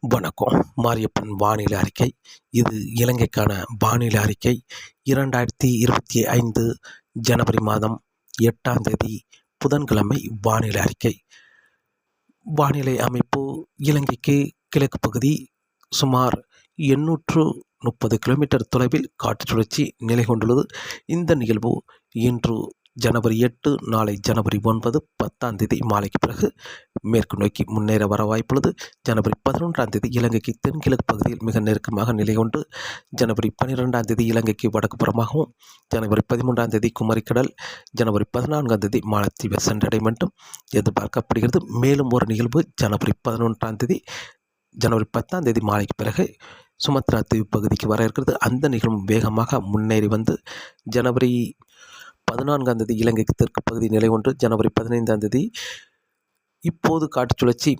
வணக்கம். மாரியப்பன் வானிலை அறிக்கை. இது இலங்கைக்கான வானிலை அறிக்கை. இரண்டாயிரத்தி இருபத்தி ஐந்து ஜனவரி மாதம் எட்டாம் தேதி புதன்கிழமை வானிலை அறிக்கை. வானிலை அமைப்பு இலங்கைக்கு கிழக்கு பகுதி சுமார் எண்ணூற்று முப்பது கிலோமீட்டர் தொலைவில் காற்று சுழற்சி நிலை கொண்டுள்ளது. இந்த நிகழ்வு இன்று ஜனவரி எட்டு நாளை ஜனவரி ஒன்பது பத்தாம் தேதி மாலைக்கு பிறகு மேற்கு நோக்கி முன்னேற வர வாய்ப்புள்ளது. ஜனவரி பதினொன்றாம் தேதி இலங்கைக்கு தென்கிழக்கு பகுதியில் மிக நெருக்கமாக நிலை கொண்டு ஜனவரி பன்னிரெண்டாம் தேதி இலங்கைக்கு வடக்கு புறமாகவும் ஜனவரி பதிமூன்றாம் தேதி குமரிக்கடல் ஜனவரி பதினான்காம் தேதி மாலத்தீவை சென்றடையும் என்றும் எதிர்பார்க்கப்படுகிறது. மேலும் ஒரு நிகழ்வு ஜனவரி பதினொன்றாம் தேதி ஜனவரி பத்தாம் தேதி மாலைக்கு பிறகு சுமத்ரா தீவு பகுதிக்கு வர இருக்கிறது. அந்த நிகழ்வு வேகமாக முன்னேறி வந்து ஜனவரி பதினான்காம் தேதி இலங்கைக்கு தெற்கு பகுதி நிலை ஒன்று ஜனவரி பதினைந்தாம் தேதி இப்போது காட்டுச் சுழற்சி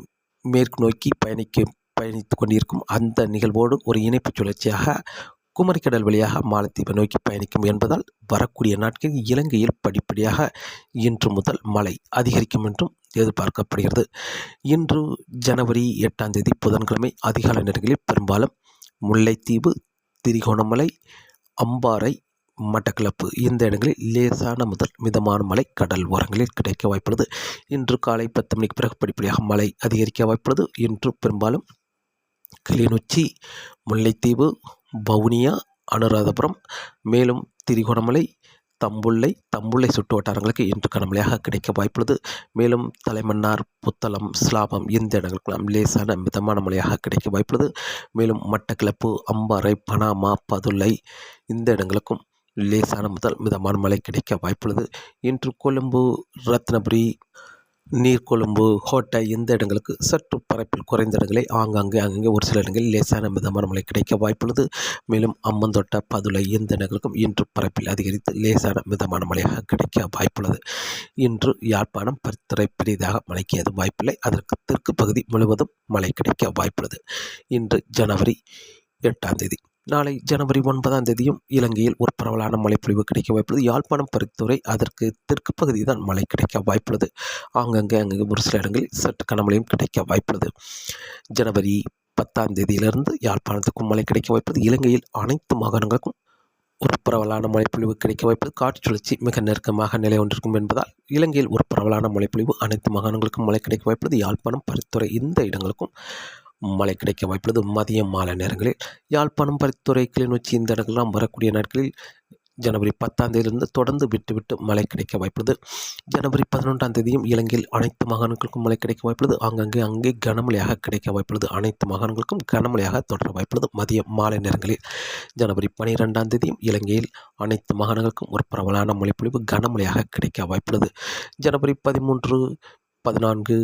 மேற்கு நோக்கி பயணிக்க பயணித்து கொண்டிருக்கும் அந்த நிகழ்வோடு ஒரு இணைப்பு சுழற்சியாக குமரிக்கடல் வழியாக மாலத்தீவை நோக்கி பயணிக்கும் என்பதால் வரக்கூடிய நாட்களில் இலங்கையில் படிப்படியாக இன்று முதல் மழை அதிகரிக்கும் என்றும் எதிர்பார்க்கப்படுகிறது. இன்று ஜனவரி எட்டாம் தேதி புதன்கிழமை அதிகாலை நேரங்களில் பெரும்பாலும் முல்லைத்தீவு திரிகோணமலை அம்பாறை மட்டக்களப்பு. இந்த இடங்களில் லேசான முதல் மிதமான மழை கடல் ஓரங்களில் கிடைக்க வாய்ப்புள்ளது. இன்று காலை பத்து மணிக்கு பிறகு படிப்படியாக மழை அதிகரிக்க வாய்ப்புள்ளது. இன்று பெரும்பாலும் கிளிநொச்சி முல்லைத்தீவு வவுனியா அனுராதபுரம் மேலும் திரிகோணமலை தம்புள்ளை தம்புள்ளை சுற்று வட்டாரங்களுக்கு இன்று கனமழையாக கிடைக்க வாய்ப்புள்ளது. மேலும் தலைமன்னார் புத்தளம் ஸ்லாபம் இந்த இடங்களுக்கெல்லாம் லேசான மிதமான மழையாக கிடைக்க வாய்ப்புள்ளது. மேலும் மட்டக்கிளப்பு அம்பாறை பனாமா பதுளை இந்த இடங்களுக்கும் லேசான முதல் மிதமான மழை கிடைக்க வாய்ப்புள்ளது. இன்று கொழும்பு ரத்னபுரி நீர்கொழும்பு கோட்டை இந்த இடங்களுக்கு? சற்று பரப்பில் குறைந்த இடங்களை ஆங்காங்கே அங்கங்கே ஒரு சில இடங்களில் லேசான மிதமான மழை கிடைக்க வாய்ப்புள்ளது. மேலும் அம்மந்தோட்ட பதுளை இந்த இடங்களுக்கும் இன்று பரப்பில் அதிகரித்து லேசான மிதமான மழையாக கிடைக்க வாய்ப்புள்ளது. இன்று யாழ்ப்பாணம் பரித்துறை பெரிதாக மழைக்கு எதுவும் வாய்ப்பில்லை. அதற்கு தெற்கு பகுதி முழுவதும் மழை கிடைக்க வாய்ப்புள்ளது. இன்று ஜனவரி எட்டாம் தேதி. நாளை ஜனவரி ஒன்பதாம் தேதியும் இலங்கையில் ஒரு பரவலான மழைப்பொழிவு கிடைக்க வாய்ப்புள்ளது. யாழ்ப்பாணம் பருத்துறை அதற்கு தெற்கு பகுதி தான் மழை கிடைக்க வாய்ப்புள்ளது. ஆங்கங்கே அங்கங்கே ஒரு சில இடங்களில் சற்று கனமழையும் கிடைக்க வாய்ப்புள்ளது. ஜனவரி பத்தாம் தேதியிலிருந்து யாழ்ப்பாணத்துக்கும் மழை கிடைக்க வாய்ப்பது இலங்கையில் அனைத்து மாகாணங்களுக்கும் ஒரு பரவலான மழைப்பொழிவு கிடைக்க வாய்ப்பு காற்று சுழற்சி மிக நெருக்கமாக நிலை கொண்டிருக்கும் என்பதால் இலங்கையில் ஒரு பரவலான மழைப்பொழிவு அனைத்து மாகாணங்களுக்கும் மழை கிடைக்க வாய்ப்பது யாழ்ப்பாணம் பரித்துறை இந்த இடங்களுக்கும் மழை கிடைக்க வாய்ப்புள்ளது. மதியம் மாலை நேரங்களில் யாழ்ப்பாணம் பரித்துறை கிளிநொச்சி இந்த இடங்கள்லாம் வரக்கூடிய நாட்களில் ஜனவரி பத்தாம் தேதியிலிருந்து தொடர்ந்து விட்டுவிட்டு மழை கிடைக்க வாய்ப்புள்ளது. ஜனவரி பதினொன்றாம் தேதியும் இலங்கையில் அனைத்து மாகாணங்களுக்கும் மழை கிடைக்க வாய்ப்புள்ளது. அங்கங்கே அங்கே கனமழையாக கிடைக்க வாய்ப்புள்ளது. அனைத்து மாகாணங்களுக்கும் கனமழையாக தொடர வாய்ப்புள்ளது. மதியம் மாலை நேரங்களில் ஜனவரி பனிரெண்டாம் தேதியும் இலங்கையில் அனைத்து மாகாணங்களுக்கும் ஒரு பரவலான மழைப்பொழிவு கனமழையாக கிடைக்க வாய்ப்புள்ளது. ஜனவரி பதிமூன்று பதினான்கு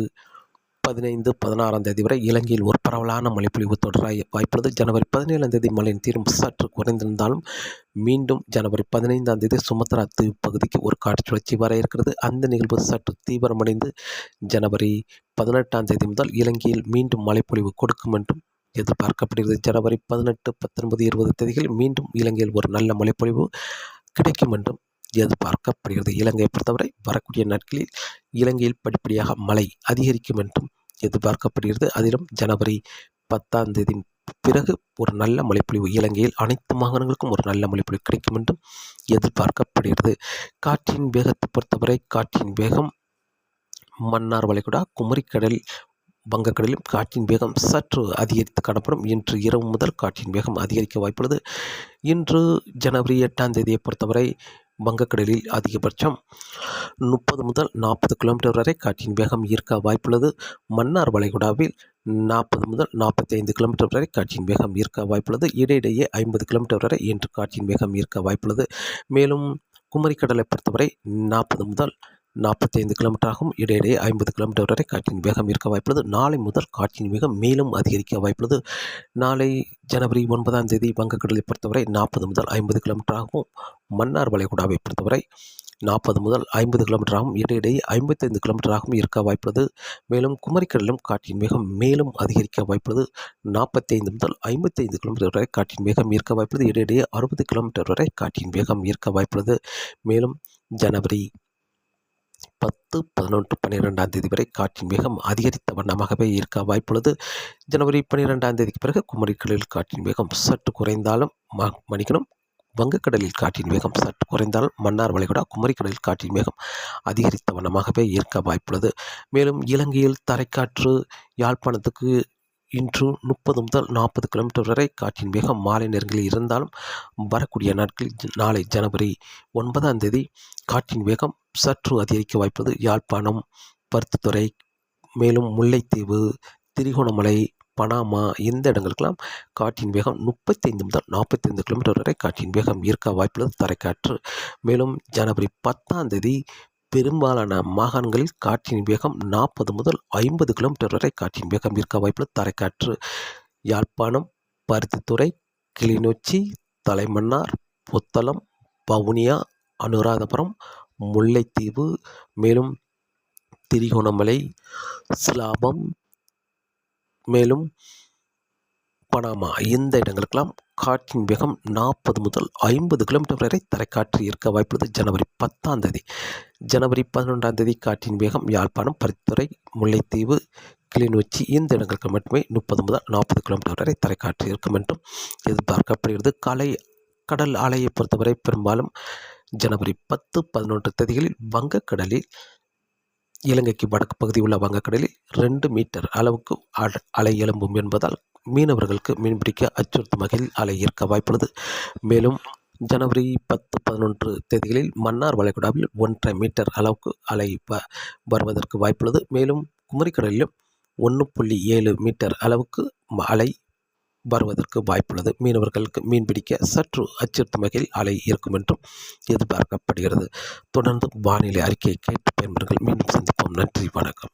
பதினைந்து பதினாறாம் தேதி வரை இலங்கையில் ஒரு பரவலான மழைப்பொழிவு தொடர வாய்ப்புள்ளது. ஜனவரி பதினேழாம் தேதி மழையின் தீரும் சற்று குறைந்திருந்தாலும் மீண்டும் ஜனவரி பதினைந்தாம் தேதி சுமத்ரா தீவு பகுதிக்கு ஒரு காற்று சுழற்சி வர இருக்கிறது. அந்த நிகழ்வு சற்று தீவிரமடைந்து ஜனவரி பதினெட்டாம் தேதி முதல் இலங்கையில் மீண்டும் மழைப்பொழிவு கொடுக்கும் என்றும் எதிர்பார்க்கப்படுகிறது. ஜனவரி பதினெட்டு பத்தொன்பது இருபது தேதிகளில் மீண்டும் இலங்கையில் ஒரு நல்ல மழைப்பொழிவு கிடைக்கும் என்றும் எதிர்பார்க்கப்படுகிறது. இலங்கையை பொறுத்தவரை வரக்கூடிய நாட்களில் இலங்கையில் படிப்படியாக மழை அதிகரிக்கும் என்றும் எதிர்பார்க்கப்படுகிறது. அதிலும் ஜனவரி பத்தாம் தேதி பிறகு ஒரு நல்ல மழைப்பொழிவு இலங்கையில் அனைத்து மாகாணங்களுக்கும் ஒரு நல்ல மழைப்பொழிவு கிடைக்கும் என்றும் எதிர்பார்க்கப்படுகிறது. காற்றின் வேகத்தை பொறுத்தவரை காற்றின் வேகம் மன்னார் வளைகுடா குமரிக்கடல் வங்கக்கடலிலும் காற்றின் வேகம் சற்று அதிகரித்து காணப்படும். இன்று இரவு முதல் காற்றின் வேகம் அதிகரிக்க வாய்ப்புள்ளது. இன்று ஜனவரி எட்டாம் தேதியை பொறுத்தவரை வங்கக்கடலில் அதிகபட்சம் முப்பது முதல் நாற்பது கிலோமீட்டர் வரை காற்றின் வேகம் ஈர்க்க வாய்ப்புள்ளது. மன்னார் வளைகுடாவில் நாற்பது முதல் நாற்பத்தைந்து கிலோமீட்டர் வரை காற்றின் வேகம் ஈர்க்க வாய்ப்புள்ளது. இடையிடையே ஐம்பது கிலோமீட்டர் வரை இன்று காற்றின் வேகம் ஈர்க்க வாய்ப்புள்ளது. மேலும் குமரிக்கடலை பொறுத்தவரை நாற்பது முதல் நாற்பத்தைந்து கிலோமீட்டர் ஆகும். இடையிடையே ஐம்பது கிலோமீட்டர் வரை காற்றின் வேகம் இருக்க வாய்ப்புள்ளது. நாளை முதல் காற்றின் வேகம் மேலும் அதிகரிக்க வாய்ப்புள்ளது. நாளை ஜனவரி ஒன்பதாம் தேதி வங்கக்கடலை பொறுத்தவரை நாற்பது முதல் ஐம்பது கிலோமீட்டராகவும் மன்னார் வளைகுடாவை பொறுத்தவரை நாற்பது முதல் ஐம்பது கிலோமீட்டராகவும் இடையிடையே ஐம்பத்தைந்து கிலோமீட்டராகவும் இருக்க வாய்ப்புள்ளது. மேலும் குமரிக்கடலும் காற்றின் வேகம் மேலும் அதிகரிக்க வாய்ப்புள்ளது. நாற்பத்தைந்து முதல் ஐம்பத்தைந்து கிலோமீட்டர் வரை காற்றின் வேகம் ஈர்க்க வாய்ப்புள்ளது. இடையிடையே அறுபது கிலோமீட்டர் வரை காற்றின் வேகம் ஈர்க்க வாய்ப்புள்ளது. மேலும் ஜனவரி பத்து பதினொன்று பன்னிரெண்டாம் தேதி வரை காற்றின் வேகம் அதிகரித்த வண்ணமாகவே இருக்க வாய்ப்புள்ளது. ஜனவரி பன்னிரெண்டாம் தேதிக்கு பிறகு குமரிக்கடலில் காற்றின் வேகம் சற்று குறைந்தாலும் ம மன்னிக்கணும் வங்கக்கடலில் காற்றின் வேகம் சற்று குறைந்தால் மன்னார் வளைகுடா குமரிக்கடலில் காற்றின் வேகம் அதிகரித்த வண்ணமாகவே இருக்க வாய்ப்புள்ளது. மேலும் இலங்கையில் தரைக்காற்று யாழ்ப்பாணத்துக்கு இன்று முப்பது முதல் நாற்பது கிலோமீட்டர் வரை காற்றின் வேகம் மாலை நேரங்களில் இருந்தாலும் வரக்கூடிய நாட்களில் நாளை ஜனவரி ஒன்பதாம் தேதி காற்றின் வேகம் சற்று அதிகரிக்க வாய்ப்பது யாழ்ப்பாணம் பருத்தித்துறை மேலும் முல்லைத்தீவு திரிகோணமலை பனாமா இந்த இடங்களுக்கெல்லாம் காற்றின் வேகம் முப்பத்தைந்து முதல் நாற்பத்தைந்து கிலோமீட்டர் வரை காற்றின் வேகம் இருக்க வாய்ப்புள்ளது. தரைக்காற்று. மேலும் ஜனவரி பத்தாம் தேதி பெரும்பாலான மாகாணங்களில் காற்றின் வேகம் நாற்பது முதல் ஐம்பது கிலோமீட்டர் வரை காற்றின் வேகம் இருக்க வாய்ப்புள்ளது. தரைக்காற்று. யாழ்ப்பாணம் பருத்தித்துறை கிளிநொச்சி தலைமன்னார் புத்தளம் வவுனியா அனுராதபுரம் முல்லைத்தீவு. மேலும் திரிகோணமலை சிலாபம் மேலும் பனாமா இந்த இடங்களுக்கெல்லாம் காற்றின் வேகம் நாற்பது முதல் ஐம்பது கிலோமீட்டர் வரை தரைக்காற்று இருக்க வாய்ப்புள்ளது. ஜனவரி பத்தாம் தேதி. ஜனவரி பதினொன்றாம் தேதி காற்றின் வேகம் யாழ்ப்பாணம் பரித்துறை முல்லைத்தீவு கிளிநொச்சி இந்த இடங்களுக்கு மட்டுமே முப்பது முதல் நாற்பது கிலோமீட்டர் வரை தரைக்காற்று இருக்கும் என்றும் எதிர்பார்க்கப்படுகிறது. காலை கடல் ஆலையை பொறுத்தவரை பெரும்பாலும் ஜனவரி பத்து பதினொன்று தேதிகளில் வங்கக்கடலில் இலங்கைக்கு வடக்கு பகுதி உள்ள வங்கக்கடலில் ரெண்டு மீட்டர் அளவுக்கு அலை எழும்பும் என்பதால் மீனவர்களுக்கு மீன்பிடிக்க அச்சுறுத்தும் வகையில் அலை இருக்க வாய்ப்புள்ளது. மேலும் ஜனவரி பத்து பதினொன்று தேதிகளில் மன்னார் வளைகுடாவில் ஒன்றரை மீட்டர் அளவுக்கு அலை வ வருவதற்கு வாய்ப்புள்ளது. மேலும் குமரிக்கடலிலும் ஒன்று புள்ளி ஏழு மீட்டர் அளவுக்கு ம- அலை வருவதற்கு வாய்ப்புள்ளது. மீனவர்களுக்கு மீன்பிடிக்க சற்று அச்சுறுத்தும் வகையில் அலை இருக்கும் என்றும் எதிர்பார்க்கப்படுகிறது. தொடர்ந்து வானிலை அறிக்கையை கேட்டு பயன்பெறுங்கள். மீண்டும் சந்திப்போம். நன்றி. வணக்கம்.